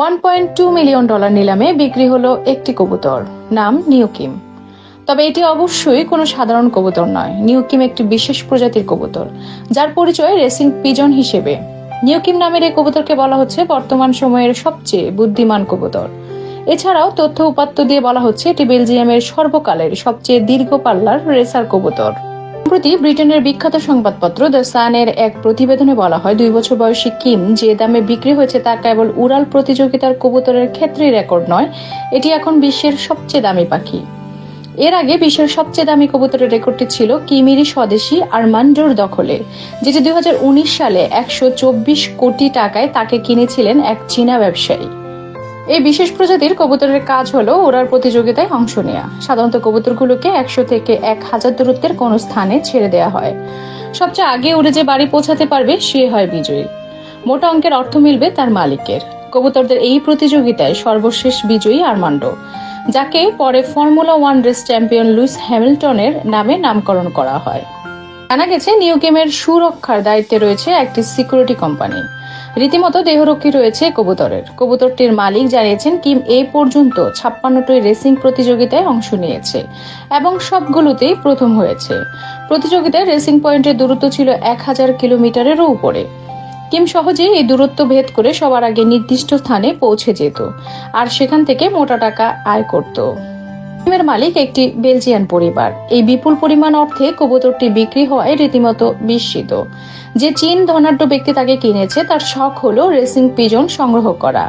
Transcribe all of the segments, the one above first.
One point two million dollar নিলামে বিক্রি হলো একটি কবুতর, নাম নিউকিম। তবে এটি অবশ্যই কোনো সাধারণ কবুতর নয়। নিউকিম একটি বিশেষ প্রজাতির কবুতর, যার পরিচয় রেসিং পিজন হিসেবে। নিউকিম নামের এই কবুতরকে বলা হচ্ছে বর্তমান সময়ের সবচেয়ে বুদ্ধিমান কবুতর। এছাড়াও তথ্য উপাত্ত দিয়ে বলা হচ্ছে এটি বেলজিয়ামের সর্বকালের সবচেয়ে দীর্ঘ পাল্লার রেসার কবুতর। সম্প্রতি ব্রিটেনের বিখ্যাত সংবাদপত্র দ্য সানের এক প্রতিবেদনে বলা হয়, দুই বছর বয়সী কিম যে দামে বিক্রি হয়েছে তা কেবল উড়াল প্রতিযোগিতার কবুতরের ক্ষেত্রে রেকর্ড নয়, এটি এখন বিশ্বের সবচেয়ে দামি পাখি। এর আগে বিশ্বের সবচেয়ে দামি কবুতরের রেকর্ডটি ছিল কিমিরি স্বদেশী আরমান্ডোর দখলে, যেটি দুই হাজার উনিশ সালে একশো চব্বিশ কোটি টাকায় তাকে কিনেছিলেন এক চীনা ব্যবসায়ী। এই বিশেষ প্রজাতির কবুতরের কাজ হলো ওড়ার প্রতিযোগিতায় অংশ নেওয়া সাধারণত কবুতরগুলোকে একশো থেকে এক হাজার দূরত্বের কোনো স্থানে ছেড়ে দেওয়া হয়। সবচেয়ে আগে উড়ে যে বাড়ি পৌঁছাতে পারবে সে হয় বিজয়ী। মোটা অঙ্কের অর্থ মিলবে তার মালিকের। কবুতরদের এই প্রতিযোগিতায় সর্বশেষ বিজয়ী আর্মান্ডো, যাকে পরে formula one race champion Lewis হ্যামিল্টনের নামে নামকরণ করা হয়। জানা গেছে নিউকেমের সুরক্ষার দায়িত্বে রয়েছে একটি সিকিউরিটি কোম্পানি। রীতিমতো দেহরক্ষী রয়েছে কবুতরের। কবুতরটির মালিক জানিয়েছেন, কিম এ পর্যন্ত ছাপ্পান্নটি রেসিং প্রতিযোগিতায় অংশ নিয়েছে এবং সবগুলোতেই প্রথম হয়েছে। প্রতিযোগিতায় রেসিং পয়েন্টের দূরত্ব ছিল এক হাজার কিলোমিটারেরও উপরে। কিম সহজেই এই দূরত্ব ভেদ করে সবার আগে নির্দিষ্ট স্থানে পৌঁছে যেত, আর সেখান থেকে মোটা টাকা আয় করত। কিমের মালিক একটি বেলজিয়ান পরিবার। এই বিপুল পরিমাণ অর্থে কবুতরটি বিক্রি হওয়ায় রীতিমতো বিস্মিত। যে চীন ধনাঢ্য ব্যক্তি তাকে কিনেছে, তার শখ হলো রেসিং পিজন সংগ্রহ করা।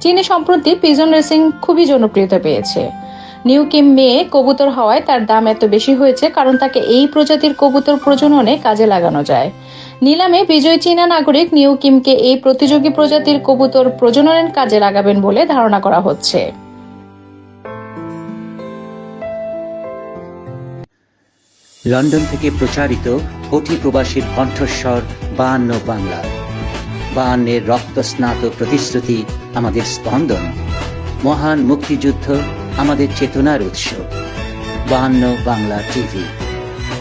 চীনে সম্প্রতি পিজন রেসিং খুবই জনপ্রিয়তা পেয়েছে। নিউ কিম মেয়ে কবুতর হওয়ায় তার দাম এত বেশি হয়েছে কারণ তাকে এই প্রজাতির কবুতর প্রজননে কাজে লাগানো যায়। নিলামে বিজয়ী চীনা নাগরিক নিউ কিমকে এই প্রতিযোগী প্রজাতির কবুতর প্রজননের কাজে লাগাবেন বলে ধারণা করা হচ্ছে। লন্ডন থেকে প্রচারিত কোটি প্রবাসীর কণ্ঠস্বর বায়ান্ন বাংলা। বায়ান্নের রক্তস্নাত প্রতিশ্রুতি আমাদের স্পন্দন। মহান মুক্তিযুদ্ধ আমাদের চেতনার উৎস। বায়ান্ন বাংলা টিভি।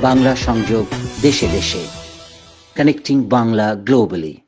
বাংলা সংযোগ দেশে দেশে। Connecting Bangla globally